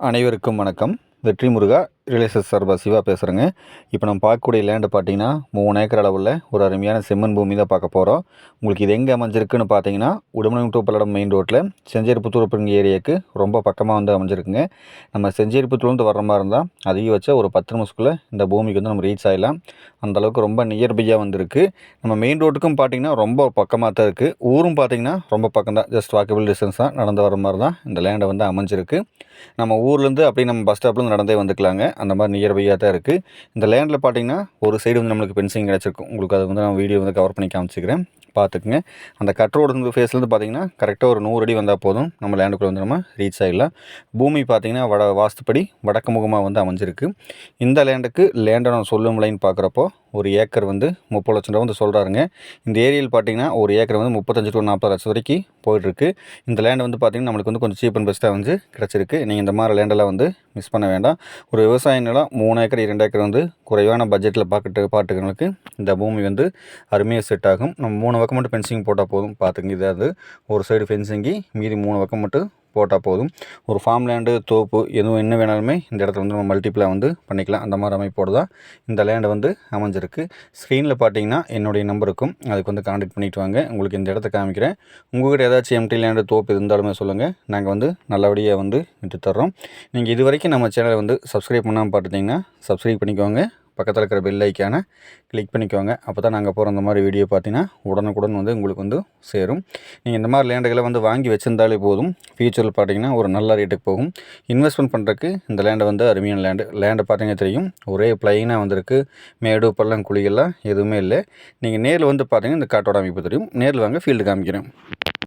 அனைவருக்கும் வணக்கம். வெற்றி முருகா ரியலைசஸ் சார்பாக சிவா பேசுகிறேங்க இப்போ நம்ம பார்க்கக்கூடிய லேண்டு பார்த்தீங்கன்னா மூணு ஏக்கர் அளவில் ஒரு அருமையான செம்மண் பூமி தான் பார்க்க போகிறோம் உங்களுக்கு இது எங்கே அமைஞ்சிருக்குன்னு பார்த்தீங்கன்னா உடுமலை டு பல்லடம் மெயின் ரோட்டில் செஞ்சேரிப்புத்தூர் ஏரியாவுக்கு ரொம்ப பக்கமாக வந்து அமைஞ்சிருக்குங்க. நம்ம செஞ்சேரிப்புத்தூர்லேருந்து வர மாதிரி இருந்தால் அதிகம் வச்சா ஒரு பத்து நிமிஷத்துக்குள்ளே இந்த பூமிக்கு வந்து நம்ம ரீச் ஆகிடலாம் அந்த அளவுக்கு ரொம்ப நியர்பையாக வந்திருக்கு. நம்ம மெயின் ரோட்டுக்கும் பார்த்தீங்கன்னா ரொம்ப பக்கமாக தான் இருக்குது ஊரும் பார்த்தீங்கன்னா ரொம்ப பக்கம் தான். ஜஸ்ட் வாக்கபிள் டிஸ்டன்ஸ் தான் நடந்து வர மாதிரி தான் இந்த லேண்டை வந்து அமைஞ்சிருக்கு. நம்ம ஊர்லேருந்து அப்படியே நம்ம பஸ் ஸ்டாப்லேருந்து நடந்தே வந்துக்கலாங்க. அந்த மாதிரி நியர்பையாக தான் இருக்குது இந்த லேண்டில் பார்த்தீங்கன்னா ஒரு சைடு வந்து நம்மளுக்கு பென்சிங் கிடச்சிருக்கும். உங்களுக்கு அது வந்து நான் வீடியோ வந்து கவர் பண்ணி காமிச்சிக்கிறேன். பார்த்துக்குங்க அந்த கட் ரோடு வந்து ஃபேஸ்லேருந்து பார்த்தீங்கன்னா கரெக்டாக ஒரு நூறு அடி வந்தால் போதும். நம்ம லேண்டுக்குள்ளே வந்து நம்ம ரீச் ஆகிடலாம் பூமி பார்த்தீங்கன்னா வட வாஸ்துப்படி வடக்கு முகமாக வந்து அமைஞ்சிருக்கு. இந்த லேண்டுக்கு லேண்டை நான் சொல்லும் லைன் பார்க்குறப்போ ஒரு ஏக்கர் வந்து முப்பது லட்சம் ரூபா வந்து சொல்கிறாருங்க இந்த ஏரியாவில் பார்த்தீங்கன்னா ஒரு ஏக்கர் வந்து முப்பத்தஞ்சு டு நாற்பது லட்சம் வரைக்கும் போயிட்டுருக்கு. இந்த லேண்ட் வந்து பார்த்திங்கன்னா நம்மளுக்கு வந்து கொஞ்சம் சீப் அண்ட் பெஸ்ட்டாக வந்து கிடச்சிருக்கு. நீங்கள் இந்த மாதிரி லேண்டெல்லாம் வந்து மிஸ் பண்ண வேண்டாம். ஒரு விவசாய நிலம் மூணு ஏக்கர் இரண்டு ஏக்கர் வந்து குறைவான பட்ஜெட்டில் பார்க்கட்டு பாட்டுக்கிறவங்களுக்கு இந்த பூமி வந்து அருமையாக செட் ஆகும். நம்ம மூணு பக்கம் மட்டும் ஃபென்சிங் போட்டால் போதும். பார்த்துங்க இதாவது ஒரு சைடு ஃபென்சிங்கி மீதி மூணு பக்கம் மட்டும் போட்டால் போதும். ஒரு ஃபார்ம் லேண்டு தோப்பு எதுவும் என்ன வேணாலுமே இந்த இடத்துல வந்து நம்ம மல்டிப்ளை வந்து பண்ணிக்கலாம். அந்த மாதிரி அமைப்போடு தான் இந்த லேண்டு வந்து அமைஞ்சிருக்கு. ஸ்க்ரீனில் பார்த்தீங்கன்னா என்னுடைய நம்பருக்கும் அதுக்கு வந்து காண்டாக்ட் பண்ணிட்டு வாங்க. உங்களுக்கு இந்த இடத்த காமிக்கிறேன். உங்கள்கிட்ட ஏதாச்சும் எம்டி லேண்டு தோப்பு இருந்தாலுமே சொல்லுங்கள் நாங்கள் வந்து நல்லபடியாக வந்து விட்டு தர்றோம். நீங்கள் இது வரைக்கும் நம்ம சேனலை வந்து சப்ஸ்கிரைப் பண்ணாமல் பார்த்துட்டிங்கன்னா சப்ஸ்கிரைப் பண்ணிக்கோங்க. பக்கத்தில் இருக்கிற பெல் ஐக்கான கிளிக் பண்ணிக்கோங்க. அப்போ தான் நாங்கள் போகிற அந்த மாதிரி வீடியோ பார்த்தீங்கன்னா உடனுக்குடன் வந்து உங்களுக்கு வந்து சேரும். நீங்கள் இந்த மாதிரி லேண்டுகளை வந்து வாங்கி வச்சிருந்தாலே போதும். ஃபியூச்சரில் பார்த்தீங்கன்னா ஒரு நல்ல ரேட்டுக்கு போகும். இன்வெஸ்ட்மெண்ட் பண்ணுறதுக்கு இந்த லேண்டை வந்து அருமையான லேண்டு லேண்டை பார்த்தீங்கன்னா தெரியும். ஒரே பிளைனாக வந்திருக்கு. மேடு பள்ளம் குழிகள்லாம் எதுவுமே இல்லை. நீங்கள் நேரில் வந்து பார்த்தீங்கன்னா இந்த காட்டோட அமைப்பு தெரியும். நேரில் வாங்க ஃபீல்டு காமிக்கிறேன்.